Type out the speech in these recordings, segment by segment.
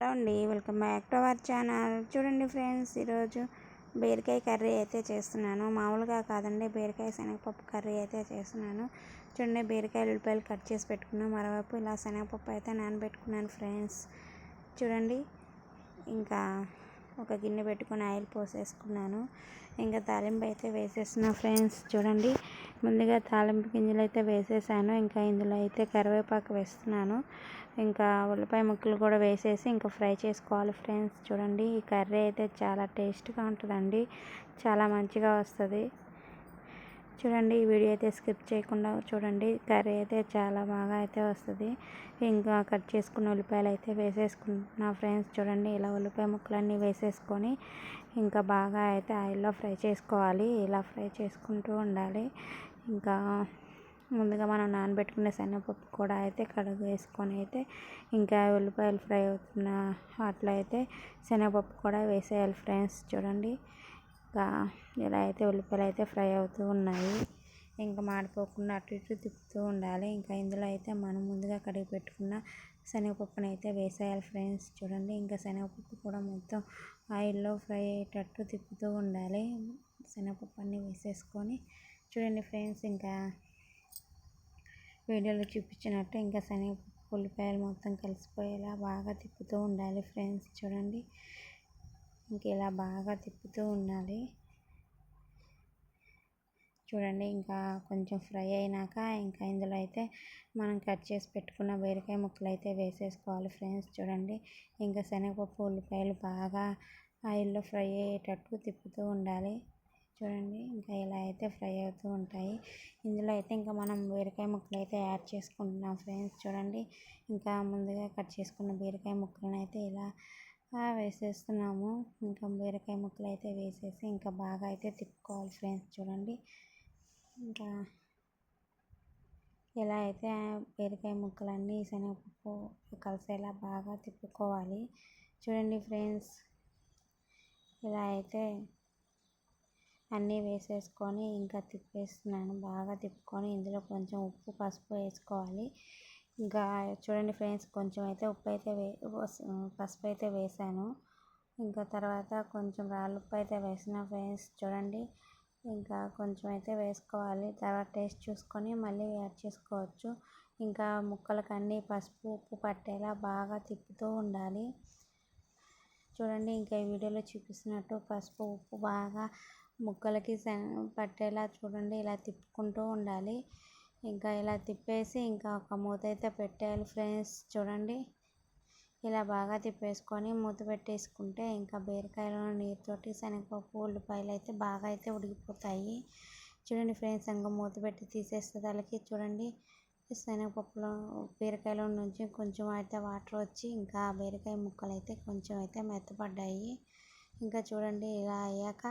Hello అండి. Welcome back to our channel. చూడండి friends ఈరోజు బీరకాయ కర్రీ అయితే చేస్తున్నాను. మామూలుగా కాదండి బీరకాయ శనగపప్పు కర్రీ అయితే చేస్తున్నాను. చూడండి బీరకాయ ఉల్లిపాయలు కట్ చేసి పెట్టుకున్నాను. మరోవైపు ఇలా శనగపప్పు అయితే నానబెట్టుకున్నాను ఫ్రెండ్స్. చూడండి ఇంకా ఒక గిన్నె పెట్టుకొని ఆయిల్ పోసేసుకున్నాను. ఇంకా తాలింపు అయితే వేసేసిన ఫ్రెండ్స్. చూడండి ముందుగా తాలింపు గింజలు అయితే వేసేసాను. ఇంకా ఇందులో అయితే కరివేపాకు వేస్తున్నాను. ఇంకా ఉల్లిపాయ ముక్కలు కూడా వేసేసి ఇంకా ఫ్రై చేసుకోవాలి ఫ్రెండ్స్. చూడండి ఈ కర్రీ అయితే చాలా టేస్ట్గా ఉంటుందండి. చాలా మంచిగా వస్తుంది. చూడండి ఈ వీడియో అయితే స్కిప్ చేయకుండా చూడండి. కర్రీ అయితే చాలా బాగా అయితే వస్తుంది. ఇంకా కట్ చేసుకున్న ఉల్లిపాయలు అయితే వేసేసుకున్నా ఫ్రెండ్స్. చూడండి ఇలా ఉల్లిపాయ ముక్కలన్నీ వేసేసుకొని ఇంకా బాగా అయితే ఆయిల్లో ఫ్రై చేసుకోవాలి. ఇలా ఫ్రై చేసుకుంటూ ఉండాలి. ఇంకా ముందుగా మనం నానబెట్టుకునే శనగపప్పు కూడా అయితే కడుగు వేసుకొని అయితే ఇంకా ఉల్లిపాయలు ఫ్రై అవుతున్న అట్లా అయితే శనగపప్పు కూడా వేసేయాలి ఫ్రెండ్స్. చూడండి ఇలా అయితే ఉల్లిపాయలు అయితే ఫ్రై అవుతూ ఉన్నాయి ఇంకా మాడిపోకుండా అటు ఇటు తిప్పుతూ ఉండాలి. ఇంకా ఇందులో అయితే మనం ముందుగా కడిగి పెట్టుకున్న శనగపప్పుని అయితే వేసేయాలి ఫ్రెండ్స్. చూడండి ఇంకా శనగపప్పు కూడా మొత్తం ఆయిల్లో ఫ్రై అయ్యేటట్టు తిప్పుతూ ఉండాలి. శనగపప్పు అన్నీ వేసేసుకొని చూడండి ఫ్రెండ్స్ ఇంకా వీడియోలో చూపించినట్టు ఇంకా శనగపప్పు ఉల్లిపాయలు మొత్తం కలిసిపోయేలా బాగా తిప్పుతూ ఉండాలి ఫ్రెండ్స్. చూడండి ఇంక ఇలా బాగా తిప్పుతూ ఉండాలి. చూడండి ఇంకా కొంచెం ఫ్రై అయినాక ఇంకా ఇందులో అయితే మనం కట్ చేసి పెట్టుకున్న బీరకాయ ముక్కలు అయితే వేసేసుకోవాలి ఫ్రెండ్స్. చూడండి ఇంకా శనగపప్పు ఉల్లిపాయలు బాగా ఆయిల్లో ఫ్రై అయ్యేటట్టు తిప్పుతూ ఉండాలి. చూడండి ఇంకా ఇలా అయితే ఫ్రై అవుతూ ఉంటాయి. ఇందులో అయితే ఇంకా మనం బీరకాయ ముక్కలు అయితే యాడ్ చేసుకుంటున్నాం ఫ్రెండ్స్. చూడండి ఇంకా ముందుగా కట్ చేసుకున్న బీరకాయ ముక్కలను అయితే ఇలా వేసేస్తున్నాము. ఇంకా బీరకాయ ముక్కలు అయితే వేసేసి ఇంకా బాగా అయితే తిప్పుకోవాలి ఫ్రెండ్స్ చూడండి. ఇంకా ఇలా అయితే బీరకాయ ముక్కలన్నీ శనగపప్పు కలిసేలా బాగా తిప్పుకోవాలి. చూడండి ఫ్రెండ్స్ ఇలా అయితే అన్నీ వేసేసుకొని ఇంకా తిప్పేస్తున్నాను. బాగా తిప్పుకొని ఇందులో కొంచెం ఉప్పు పసుపు వేసుకోవాలి. ఇంకా చూడండి ఫ్రెండ్స్ కొంచెం అయితే ఉప్పు అయితే వే పసుపు అయితే వేసాను. ఇంకా తర్వాత కొంచెం రాళ్ళు ఉప్పు అయితే వేసిన ఫ్రెండ్స్ చూడండి. ఇంకా కొంచెం అయితే వేసుకోవాలి. తర్వాత టేస్ట్ చూసుకొని మళ్ళీ యాడ్ చేసుకోవచ్చు. ఇంకా ముక్కలకు అన్నీ పసుపు ఉప్పు పట్టేలా బాగా తిప్పుతూ ఉండాలి. చూడండి ఇంకా ఈ వీడియోలో చూపిస్తున్నట్టు పసుపు ఉప్పు బాగా ముక్కలకి పట్టేలా చూడండి ఇలా తిప్పుకుంటూ ఉండాలి. ఇంకా ఇలా తిప్పేసి ఇంకా ఒక మూత అయితే పెట్టేయాలి ఫ్రెండ్స్. చూడండి. ఇలా బాగా తిప్పేసుకొని మూత పెట్టేసుకుంటే ఇంకా బీరకాయలో నీరుతోటి శనగపప్పు ఉల్లిపాయలు అయితే బాగా అయితే ఉడికిపోతాయి. చూడండి ఫ్రెండ్స్ ఇంకా మూత పెట్టి తీసేస్తే దానికి చూడండి. శనగపప్పులో బీరకాయలో నుంచి కొంచెం అయితే వాటర్ వచ్చి ఇంకా బీరకాయ ముక్కలు అయితే కొంచెం అయితే మెత్తపడ్డాయి. ఇంకా చూడండి ఇలా అయ్యాక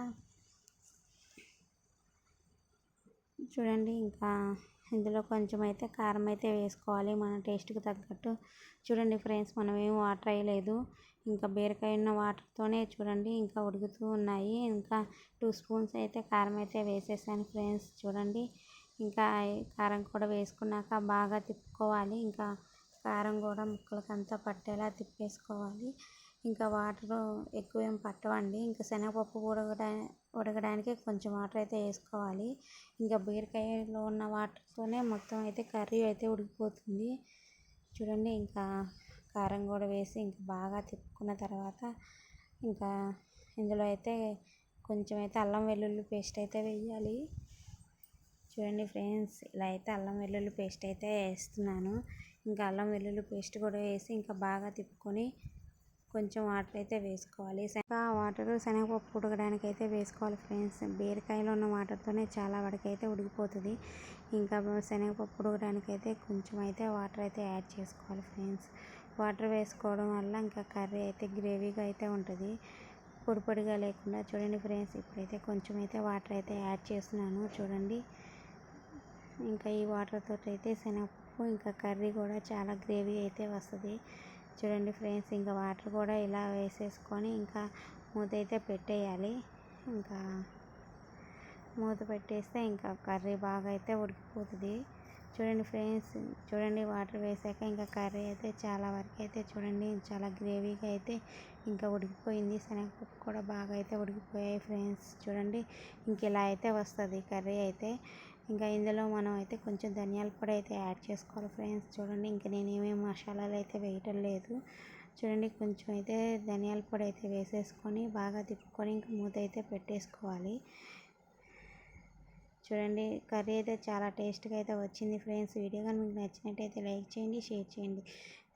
చూడండి ఇంకా ఇందులో కొంచెం అయితే కారం అయితే వేసుకోవాలి. మన టేస్ట్కి తగ్గట్టు. చూడండి ఫ్రెండ్స్ మనం ఏం వాటర్ వేయలేదు. ఇంకా బీరకాయ ఉన్న వాటర్తోనే చూడండి ఇంకా ఉడుకుతూ ఉన్నాయి. ఇంకా టూ స్పూన్స్ అయితే కారం అయితే వేసేసాను ఫ్రెండ్స్ చూడండి. ఇంకా కారం కూడా వేసుకున్నాక బాగా తిప్పుకోవాలి. ఇంకా కారం కూడా ముక్కలకంతా పట్టేలా తిప్పేసుకోవాలి. ఇంకా వాటర్ ఎక్కువ ఏం పట్టవండి. ఇంకా శనగపప్పు ఉడకడా ఉడకడానికి కొంచెం వాటర్ అయితే వేసుకోవాలి. ఇంకా బీరకాయలో ఉన్న వాటర్తోనే మొత్తం అయితే కర్రీ అయితే ఉడికిపోతుంది. చూడండి ఇంకా కారం కూడా వేసి ఇంకా బాగా తిప్పుకున్న తర్వాత ఇంకా ఇందులో అయితే కొంచెం అయితే అల్లం వెల్లుల్లి పేస్ట్ అయితే వేయాలి. చూడండి ఫ్రెండ్స్ ఇలా అయితే అల్లం వెల్లుల్లి పేస్ట్ అయితే వేస్తున్నాను. ఇంకా అల్లం వెల్లుల్లి పేస్ట్ కూడా వేసి ఇంకా బాగా తిప్పుకొని కొంచెం వాటర్ అయితే వేసుకోవాలి ఇంకా వాటర్ శనగపప్పు ఉడకడానికి అయితే వేసుకోవాలి ఫ్రెండ్స్. బీరకాయలో ఉన్న వాటర్తోనే చాలా వరకు అయితే ఉడికిపోతుంది. ఇంకా శనగపప్పు ఉడకడానికి అయితే కొంచెం అయితే వాటర్ అయితే యాడ్ చేసుకోవాలి ఫ్రెండ్స్. వాటర్ వేసుకోవడం వల్ల ఇంకా కర్రీ అయితే గ్రేవీగా అయితే ఉంటుంది. పొడి పొడిగా లేకుండా చూడండి ఫ్రెండ్స్ ఇప్పుడైతే కొంచెం అయితే వాటర్ అయితే యాడ్ చేస్తున్నాను చూడండి. ఇంకా ఈ వాటర్తో అయితే శనగపప్పు ఇంకా కర్రీ కూడా చాలా గ్రేవీ అయితే వస్తుంది. చూడండి ఫ్రెండ్స్ ఇంకా వాటర్ కూడా ఇలా వేసేసుకొని ఇంకా మూత అయితే పెట్టేయాలి. ఇంకా మూత పెట్టేస్తే ఇంకా కర్రీ బాగా అయితే ఉడికిపోతుంది. చూడండి ఫ్రెండ్స్ చూడండి వాటర్ వేసాక ఇంకా కర్రీ అయితే చాలా వరకు అయితే చూడండి చాలా గ్రేవీగా అయితే ఇంకా ఉడికిపోయింది. శనగపప్పు కూడా బాగా అయితే ఉడికిపోయాయి ఫ్రెండ్స్ చూడండి. ఇంక ఇలా అయితే వస్తుంది కర్రీ అయితే. ఇంకా ఇందులో మనం అయితే కొంచెం ధనియాల పొడి అయితే యాడ్ చేసుకోవాలి ఫ్రెండ్స్. చూడండి ఇంకా నేను ఏమేమి మసాలాలు అయితే వేయటం లేదు. చూడండి కొంచెం అయితే ధనియాల పొడి అయితే వేసేసుకొని బాగా తిప్పుకొని ఇంకా మూత అయితే పెట్టేసుకోవాలి. చూడండి కర్రీ అయితే చాలా టేస్ట్గా అయితే వచ్చింది ఫ్రెండ్స్. వీడియో కానీ మీకు నచ్చినట్టయితే లైక్ చేయండి షేర్ చేయండి.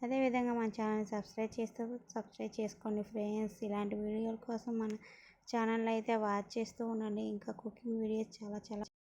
అదేవిధంగా మన ఛానల్ని సబ్స్క్రైబ్ చేస్తూ సబ్స్క్రైబ్ చేసుకోండి ఫ్రెండ్స్. ఇలాంటి వీడియోల కోసం మన ఛానల్ అయితే వాచ్ చేస్తూ ఉండండి. ఇంకా కుకింగ్ వీడియోస్ చాలా చాలా